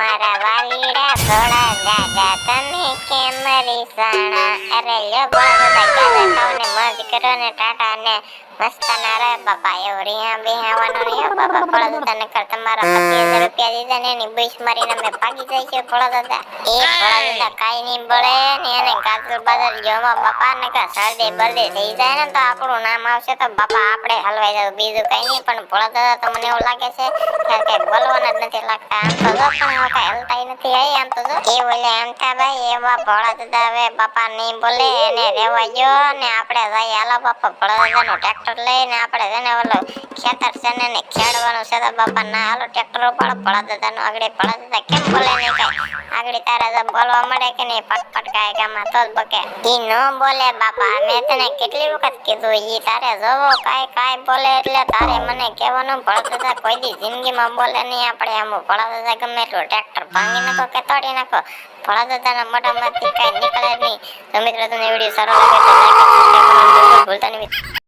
મારા વાલીડા થોડા દાદા તમે કેમ રીસાણા? અરે લ્યો બોલા બધા મોજ કરો ને ટાટા ને મસ્તાના રે બાપા એવું રિયા બેહાવાનું નહીં બાપા ભોળા દાદા ને કર તમારા પચીસ હજાર રૂપિયા દીધા ને એની બુશ મારીને અમે ભાગી જાય છે ભોળા દાદા એ ભોળા દાદા કાંઈ નહીં બળે ને એને ગાજર બાજર જોવા બાપા ને કા શરદી બરદી થઈ જાય ને તો આપણું નામ આવશે તો બાપા આપણે હલવાઈ જવું બીજું કઈ નહીં પણ ભોળા દાદા તો મને એવું લાગે છે કે બોલવાના જ નથી લાગતા આમ તો નથી આમ તો એ બોલે એમ થા ભાઈ એવા ભોળા દાદા હવે બાપા નહીં બોલે એને રેવા ગયો ને આપણે જઈએ આલા બાપા ભોળા દાદાનું ટ્રેક્ટર લઈને આપણે છે ઓલો ખેતર છે ને ખેડવાનું છે તો ના હાલો ટ્રેક્ટર ઉપાડો. ભોળા દાદાનું આગળ ભોળા દાદા કેમ બોલે નહીં કઈ? આગળ તારે જો બોલવા મળે કે નહીં? ફટફટ કાય ગામાં તો જ બકે. ઈ ન બોલે બાપા. મેં તને કેટલી વખત કીધું, ઈ તારે જોવો કાય કાય બોલે એટલે તારે મને કહેવાનું ભોળા દાદા કોઈ દી જિંદગીમાં બોલે નહીં. આપણે આમ ભોળા દાદા ગમે એટલું ટ્રેક્ટર ભાંગી નાખો કે તોડી નાખો? ભોળા દાદાના મોઢામાંથી કાંઈ નીકળે નહીં. તો મિત્રો, તમને વીડિયો સારો લાગે તો લાઈક અને સબસ્ક્રાઇબ કરવાનું ભૂલતા નહીં.